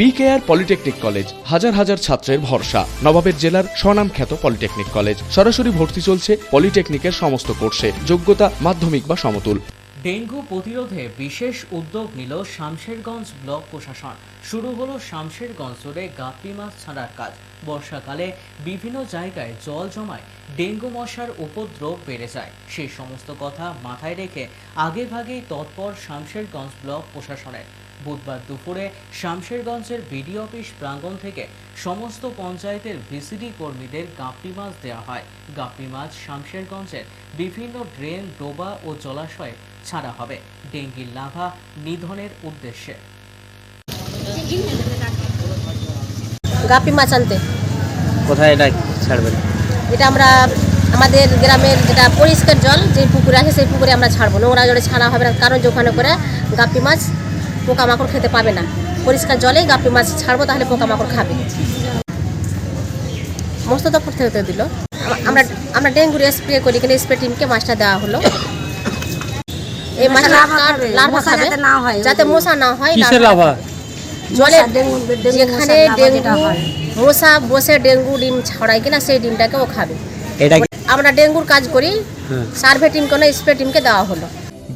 BKR polytechnic college হাজার হাজার ছাত্রের ভরসা। নবাবের জেলার স্বনামখ্যাত পলিটেকনিক কলেজ সরাসরি ভর্তি চলছে পলিটেকনিকের সমস্ত কোর্সে। যোগ্যতা মাধ্যমিক বা সমতুল। ডেঙ্গু প্রতিরোধে বিশেষ উদ্যোগ নিল শামশেরগঞ্জ ব্লক প্রশাসন। শুরু হলো শামশেরগঞ্জ রোডে গাপ্পি মাছ ছাড়ার কাজ। বর্ষাকালে বিভিন্ন জায়গায় জল জমায় ডেঙ্গু মশার উপদ্রব বেড়ে যায়। সেই সমস্ত কথা মাথায় রেখে আগেভাগেই তৎপর শামশেরগঞ্জ ব্লক প্রশাসনের। বুধবার দুপুরে শামশেরগঞ্জের বিডি অফিস প্রাঙ্গণ থেকে সমস্ত পঞ্চায়েতের ভিসিডি কর্মীদের গাপ্পি মাছ দেওয়া হয়। গাপ্পি মাছ শামশেরগঞ্জের বিভিন্ন ড্রেন ডোবা ও জলাশয়ে ছাড়া হবে। ডেঙ্গির লাভা নিধনের উদ্দেশ্যে। গাপি মাছ আনতে। কোথায় এটা ছাড়বেন? এটা আমরা আমাদের গ্রামের যেটা পরিষ্কার জল যে পুকুরে আছে সেই পুকুরে আমরা ছাড়বো। নোংরা জলে ছাড়া হবে না কারণ যে ওখানে করে গাপি মাছ পোকামাকড় খেতে পাবে না। পরিষ্কার জলেই গাপি মাছ ছাড়বো তাহলে পোকামাকড় খাবে। মস্ত দপ্তর থেকে তো দিল। আমরা আমরা ডেঙ্গুর স্প্রে করি কিন্তু স্প্রে টিমকে মাছটা দেওয়া হলো। এই মাছটা লার্ভা খাবে যাতে মশা না হয় লার্ভা জলে যেখানে ডেঙ্গু মশা বসে ডেঙ্গু ডিম ছড়ায় কিনা সেই ডিমটাকে ও খাবে আমরা ডেঙ্গুর কাজ করি। হ্যাঁ। সার্ভে টিম কোনো স্প্রে টিমকে দেওয়া হলো।